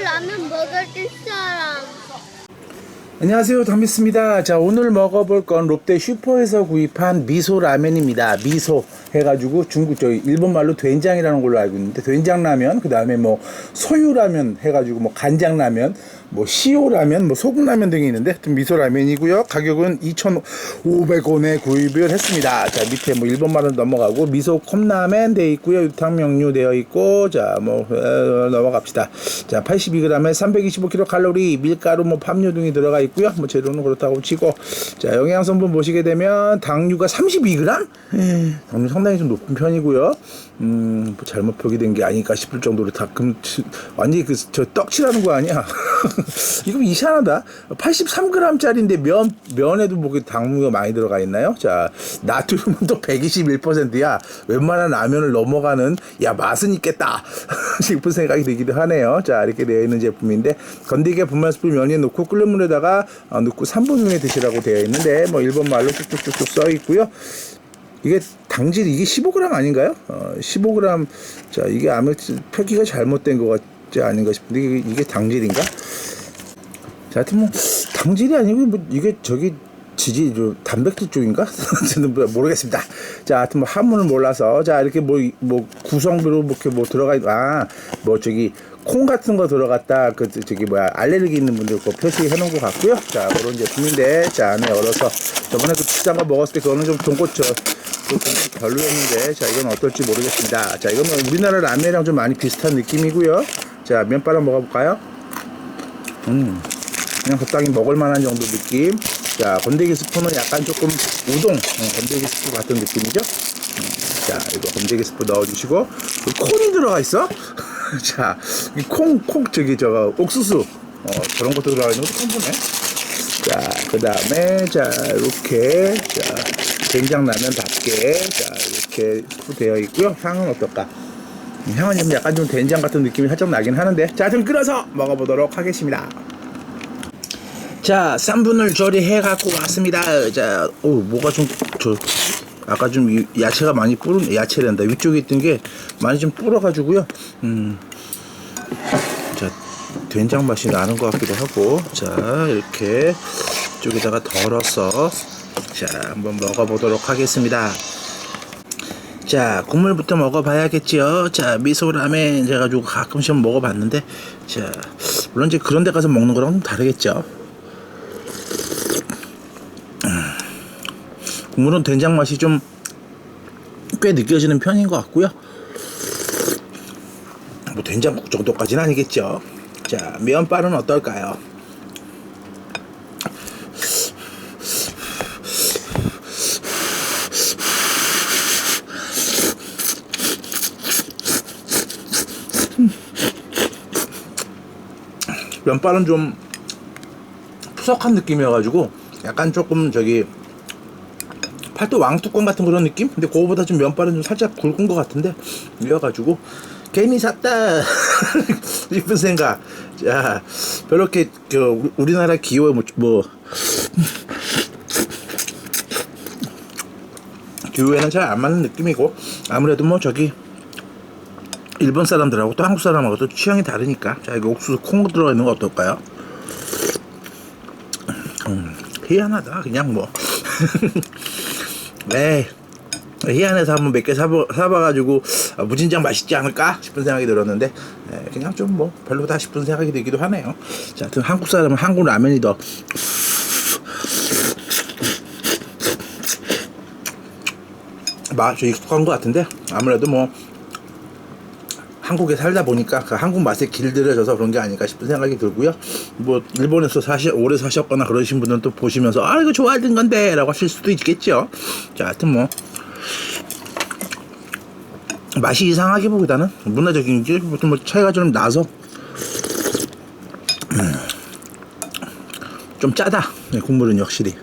라면 먹을 사람. 안녕하세요 담비스입니다 자 오늘 먹어볼 건 롯데 슈퍼에서 구입한 미소 라면입니다 미소 해가지고 중국 저 일본 말로 된장이라는 걸로 알고 있는데 된장 라면 그 다음에 뭐 소유 라면 해가지고 뭐 간장 라면 뭐 시오 라면 뭐 소금 라면 등이 있는데 하여튼 미소 라면이고요. 가격은 2,500원에 구입을 했습니다. 자 밑에 뭐 일본 말은 넘어가고 미소 컵라면 되어 있고요. 유탕명류 되어 있고 자뭐 넘어갑시다. 자 82g에 325kcal 칼로리 밀가루 뭐 팜유 등이 들어가 있고요. 뭐 재료는 그렇다고 치고. 자 영양 성분 보시게 되면 당류가 32g 에, 당류 상당히 좀 높은 편이고요. 음 뭐 잘못 표기된 게 아닐까 싶을 정도로 다 금 완전히 그 저 떡칠하는 거 아니야 이거 이상하다. 83g짜리인데 면 면에도 뭐 당류가 많이 들어가 있나요? 자 나트륨은 또 121%야. 웬만한 라면을 넘어가는 야 맛은 있겠다. 싶은 생각이 들기도 하네요. 자 이렇게 되어 있는 제품인데 건더기에 분말 스프 면에 넣고 끓는 물에다가 어, 넣고 3분 후에 드시라고 되어 있는데 뭐 일본 말로 쭉쭉쭉쭉 써 있고요. 이게 당질 이게 15g 아닌가요? 어, 15g 자 이게 아마 표기가 잘못된 것 같지 않은가 싶은데 이게, 이게 당질인가? 자, 하여튼 뭐 당질이 아니고 뭐 이게 저기 지지 저 단백질 쪽인가? 저는 뭐 모르겠습니다. 자, 하여튼 뭐 한문을 몰라서 자 이렇게 뭐 뭐 구성비로 뭐 이렇게 뭐 들어가 아뭐 저기 콩 같은 거 들어갔다 그 저기 뭐야 알레르기 있는 분들 거 표시해 놓은 것 같고요. 자 그런 제품인데 자 안에 열어서 저번에 그 비싼 거 먹었을 때 그거는 좀 돈꽂죠. 그 별로였는데 자 이건 어떨지 모르겠습니다. 자 이거는 우리나라 라면이랑 좀 많이 비슷한 느낌이고요. 자 면발을 먹어볼까요? 음. 그냥 적당히 먹을 만한 정도 느낌. 자, 건더기 스프는 약간 조금 우동, 어, 건더기 스프 같은 느낌이죠? 음, 자, 이거 건더기 스프 넣어주시고, 콩이 들어가 있어? 자, 이 콩, 콩, 저기, 저거, 옥수수. 어, 저런 것도 들어가 있는 것도 처음 보네. 자, 그 다음에, 자, 이렇게, 자, 된장라면답게, 자, 이렇게 되어 있고요. 향은 어떨까? 음, 향은 좀 약간 좀 된장 같은 느낌이 살짝 나긴 하는데, 자, 좀 끓여서 먹어보도록 하겠습니다. 자, 쌈분을 조리해 갖고 왔습니다. 자, 오, 뭐가 좀, 저, 아까 좀 이- 야채가 많이 뿌른, 야채란다. 위쪽에 있던 게 많이 좀 불어가지고요. 음, 자, 된장 맛이 나는 것 같기도 하고. 자, 이렇게 쪽에다가 덜어서, 자, 한번 먹어보도록 하겠습니다. 자, 국물부터 먹어봐야겠지요. 자, 미소라멘 제가 가지고 가끔씩 먹어봤는데, 자, 물론 이제 그런 데 가서 먹는 거랑 좀 다르겠죠. 물은 된장 맛이 좀 꽤 느껴지는 편인 것 같고요. 뭐 된장국 정도까지는 아니겠죠. 자, 면발은 어떨까요? 면발은 좀 푸석한 느낌이어가지고 약간 조금 저기 팔도 왕뚜껑 같은 그런 느낌? 근데 그거보다 좀 면발은 좀 살짝 굵은 것 같은데 이어가지고 괜히 샀다 싶은 생각 자 별렇게 그 우리나라 기호에 뭐, 뭐 기호에는 잘 안 맞는 느낌이고 아무래도 뭐 저기 일본 사람들하고 또 한국 사람하고 또 취향이 다르니까 자 이거 옥수수 콩 들어가 있는 거 어떨까요? 음, 희한하다 그냥 뭐 네. 희한해서 한번 몇 개 사봐, 사봐가지고 아, 무진장 맛있지 않을까 싶은 생각이 들었는데 에, 그냥 좀 뭐 별로다 싶은 생각이 들기도 하네요. 자, 하여튼 한국 사람은 한국 라면이 더 맛이 익숙한 것 같은데 아무래도 뭐 한국에 살다 보니까 그 한국 맛에 길들여져서 그런 게 아닐까 싶은 생각이 들고요. 뭐 일본에서 사시 오래 사셨거나 그러신 분들은 또 보시면서 아 이거 좋아하던 건데라고 하실 수도 있겠죠. 자, 하여튼 뭐 맛이 이상하기보다는 문화적인 게 보통 뭐 차이가 좀 나서 음, 좀 짜다. 네, 국물은 확실히.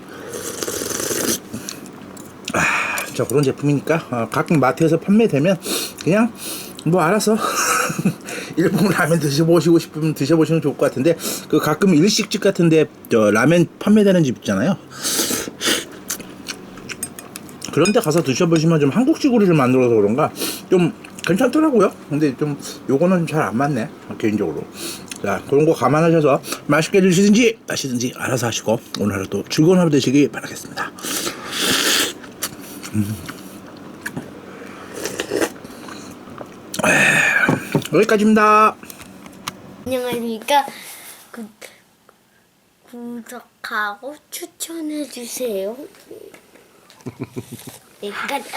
아, 자 그런 제품이니까 어, 가끔 마트에서 판매되면 그냥 뭐 알아서 일본 라면 드셔보시고 싶으면 드셔보시면 좋을 것 같은데 그 가끔 일식집 같은데 저 라면 판매되는 집 있잖아요 그런데 가서 드셔보시면 좀 한국식으로 좀 만들어서 그런가 좀 괜찮더라고요 근데 좀 요거는 잘 안 맞네 개인적으로 자 그런 거 감안하셔서 맛있게 드시든지 마시든지 알아서 하시고 오늘 하루 또 즐거운 하루 되시기 바라겠습니다. 음. 여기까지입니다. 안녕하십니까. 구, 구독하고 추천해주세요. 여기까지.